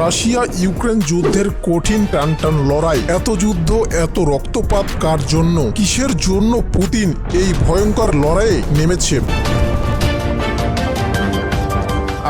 Russia Ukraine যুদ্ধের কঠিন টানটান লড়াই। এত যুদ্ধ, এত রক্তপাত কার জন্য? কিসের জন্য পুতিন এই ভয়ঙ্কর লড়াইয়ে নেমেছে?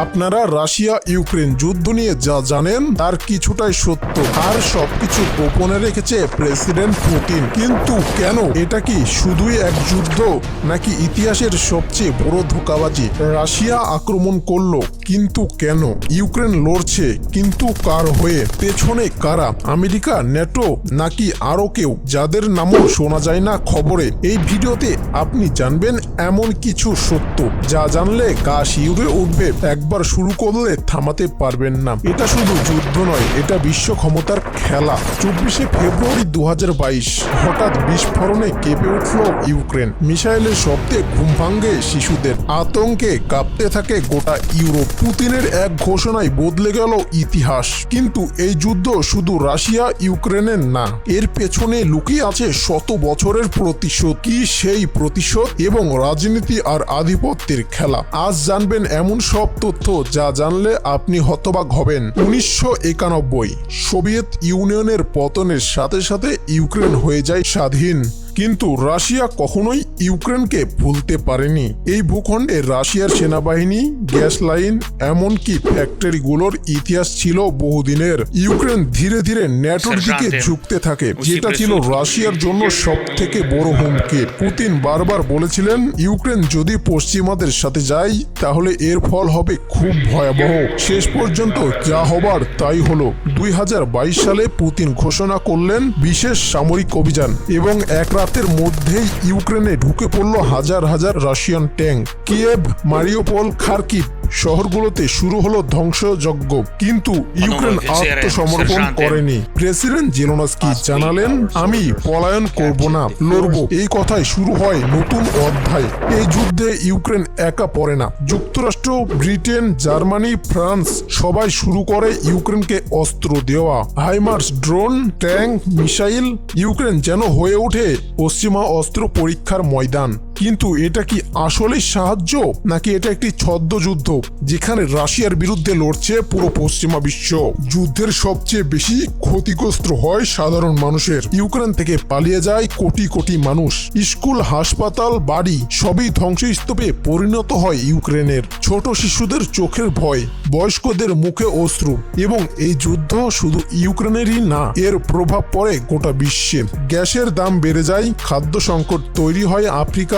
আপনারা রাশিয়া ইউক্রেন যুদ্ধ নিয়ে যা জানেন, তার কিছুটাই সত্য। আর সবকিছু গোপনে রেখেছে প্রেসিডেন্ট পুতিন। কিন্তু কেন? এটা কি শুধুই এক যুদ্ধ, নাকি ইতিহাসের সবচেয়ে বড় ধোকাবাজি? রাশিয়া আক্রমণ করল, কিন্তু কেন? ইউক্রেন লড়ছে, কিন্তু কার হয়ে? পেছনে কারা? আমেরিকা নেটো নাকি আরও কেউ? যাদের নামও শোনা যায় না খবরে। এই ভিডিওতে আপনি জানবেন এমন কিছু সত্য, যা জানলে গা শিউরে উঠবে। একবার শুরু করলে থামাতে পারবেন না। এটা শুধু যুদ্ধ নয়, এটা বিশ্ব ক্ষমতার খেলা। চব্বিশে ফেব্রুয়ারি দু হাজার বাইশ, হঠাৎ বিস্ফোরণে কেঁপে উঠল ইউক্রেন। মিসাইলের শব্দে ঘুম ভাঙ্গে শিশুদের। আতঙ্কে কাঁপতে থাকে গোটা ইউরোপ। পুতিনের এক ঘোষণায় বদলে গেল ইতিহাস। কিন্তু এই যুদ্ধ শুধু রাশিয়া, ইউক্রেনের না, এর পেছনে লুকিয়ে আছে শত বছরের প্রতিশোধ। কি সেই প্রতিশোধ এবং রাজনীতি আর আধিপত্যের খেলা। আজ জানবেন এমন সব তথ্য যা জানলে আপনি হতবাক হবেন। উনিশশো একানব্বই, সোভিয়েত ইউনিয়নের পতনের সাথে সাথে ইউক্রেন হয়ে যায় স্বাধীন। কিন্তু রাশিয়া কখনোই ইউক্রেনকে ভুলতে পারেনি। এই ভূখণ্ডে রাশিয়ার সেনাবাহিনী গ্যাস লাইন এমনকি ফ্যাক্টরিগুলোর ইতিহাস ছিল বহুদিনের। ইউক্রেন ধীরে ধীরে ন্যাটোর দিকে ঝুঁকতে থাকে। যেটা ছিল রাশিয়ার জন্য সব থেকে বড় হুমকি। পুতিন বারবার বলেছিলেন ইউক্রেন যদি পশ্চিমাদের সাথে যায় তাহলে এর ফল হবে খুব ভয়াবহ। শেষ পর্যন্ত যা হবার তাই হলো। দুই হাজার বাইশ সালে পুতিন ঘোষণা করলেন বিশেষ সামরিক অভিযান এবং একরা রাতের মধ্যেই ইউক্রেনে ঢুকে পড়ল হাজার হাজার Russian tank. Kyiv Mariupol Kharkiv. শহরগুলোতে শুরু হলো ধ্বংসযজ্ঞ কিন্তু ইউক্রেন আত্মসমর্পণ করেনি। প্রেসিডেন্ট জেলনস্কি জানালেন আমি পলায়ন করব না লড়ব। এই কথায় শুরু হয় নতুন অধ্যায়। এই যুদ্ধে ইউক্রেন একা পড়ে না। যুক্তরাষ্ট্র ব্রিটেন জার্মানি ফ্রান্স সবাই শুরু করে ইউক্রেনকে অস্ত্র দেওয়া। HIMARS drone tank missile Ukraine যেন হয়ে ওঠে পশ্চিমা অস্ত্র পরীক্ষার ময়দান। কিন্তু এটা কি আসলেই সাহায্য? নাকি এটা একটি ছদ্ম যুদ্ধ যেখানে রাশিয়ার বিরুদ্ধে লড়ছে পুরো পশ্চিমা বিশ্ব? যুদ্ধের সবচেয়ে বেশি ক্ষতিগ্রস্ত হয় সাধারণ মানুষের। ইউক্রেন থেকে পালিয়ে যায় কোটি কোটি মানুষ। স্কুল, হাসপাতাল, বাড়ি সবই ধ্বংসস্তূপে পরিণত হয় ইউক্রেনের। ছোট শিশুদের চোখের ভয়, বয়স্কদের মুখে অশ্রু এবং এই যুদ্ধ শুধু ইউক্রেনেরই না, এর প্রভাব পড়ে গোটা বিশ্বে। গ্যাসের দাম বেড়ে যায়, খাদ্য সংকট তৈরি হয়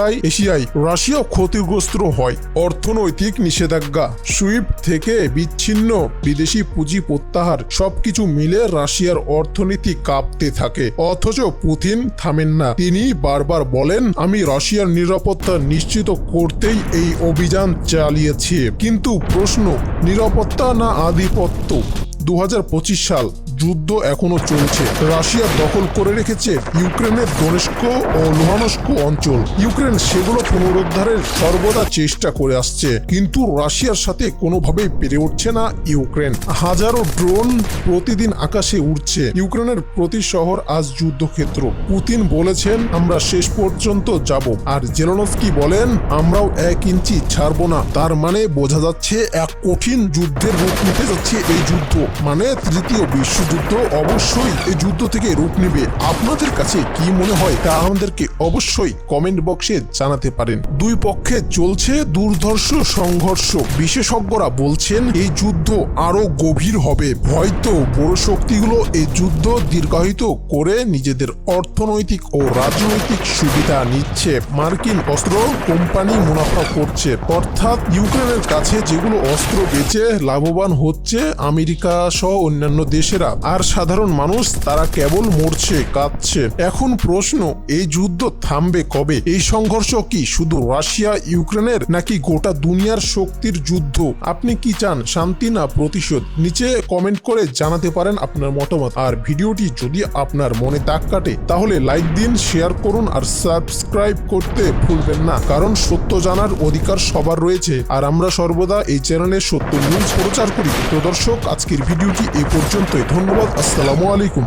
আফ্রিকায় এশিয়ায় রাশিয়াও ক্ষতিগ্রস্ত হয়। অর্থনৈতিক নিষেধাজ্ঞা, সুইফট থেকে বিচ্ছিন্ন বিদেশি পুঁজি প্রত্যাহার, সবকিছু মিলে রাশিয়ার অর্থনীতি কাঁপতে থাকে। অথচ পুতিন থামেন না। তিনি বারবার বলেন, আমি রাশিয়ার নিরাপত্তা নিশ্চিত করতেই এই অভিযান চালিয়েছি। কিন্তু প্রশ্ন, নিরাপত্তা না আধিপত্য? দু হাজার পঁচিশ সাল যুদ্ধ এখনও চলছে। রাশিয়া দখল করে রেখেছে ইউক্রেনের দোনেস্ক ও লুহানস্ক অঞ্চল। ইউক্রেন সেগুলো পুনরুদ্ধারের সর্বদা চেষ্টা করে আসছে, কিন্তু রাশিয়ার সাথে কোনোভাবেই পেরে উঠছে না ইউক্রেন। হাজারো ড্রোন প্রতিদিন আকাশে উঠছে ইউক্রেনের প্রতি শহর আজ যুদ্ধক্ষেত্র। পুতিন বলেছেন, আমরা শেষ পর্যন্ত যাব। আর জেলনস্কি বলেন, আমরাও এক ইঞ্চি ছাড়বো না। তার মানে বোঝা যাচ্ছে, এক কঠিন যুদ্ধের রূপ নিতে যাচ্ছে এই যুদ্ধ। মানে তৃতীয় বিশ্বযুদ্ধ অবশ্যই এই যুদ্ধ থেকে রূপ নেবে। আপনাদের কাছে কি মনে হয় তা আমাদেরকে অবশ্যই কমেন্ট বক্সে জানাতে পারেন। দুই পক্ষে চলছে দুর্ধর্ষ সংঘর্ষ। বিশেষজ্ঞরা বলছেন, এই যুদ্ধ আরও গভীর হবে। হয়তো বড় শক্তিগুলো এই যুদ্ধ দীর্ঘায়িত করে নিজেদের অর্থনৈতিক ও রাজনৈতিক সুবিধা নিচ্ছে। মার্কিন অস্ত্র কোম্পানি মুনাফা করছে। অর্থাৎ ইউক্রেনের কাছে যেগুলো অস্ত্র বেচে লাভবান হচ্ছে, আমেরিকা সহ অন্যান্য দেশেরা আর সাধারণ মানুষ তারা কেবল মরছে, কাঁদছে। এখন প্রশ্ন, এই যুদ্ধ থামবে কবে? এই সংঘর্ষ কি শুধু রাশিয়া, ইউক্রেনের, নাকি গোটা দুনিয়ার শক্তির যুদ্ধ? আপনি কি চান শান্তি না প্রতিশোধ? নিচে কমেন্ট করে জানাতে পারেন আপনার মতামত। আর ভিডিওটি যদি আপনার মনে দাগ কাটে, তাহলে লাইক দিন, শেয়ার করুন, আর সাবস্ক্রাইব করতে ভুলবেন না। কারণ সত্য জানার অধিকার সবার রয়েছে। আর আমরা সর্বদা এই চ্যানেলে সত্য নিউজ প্রচার করি। তো দর্শক, আজকের ভিডিওটি এই পর্যন্তই। ধন্যবাদ। الوقت السلام عليكم.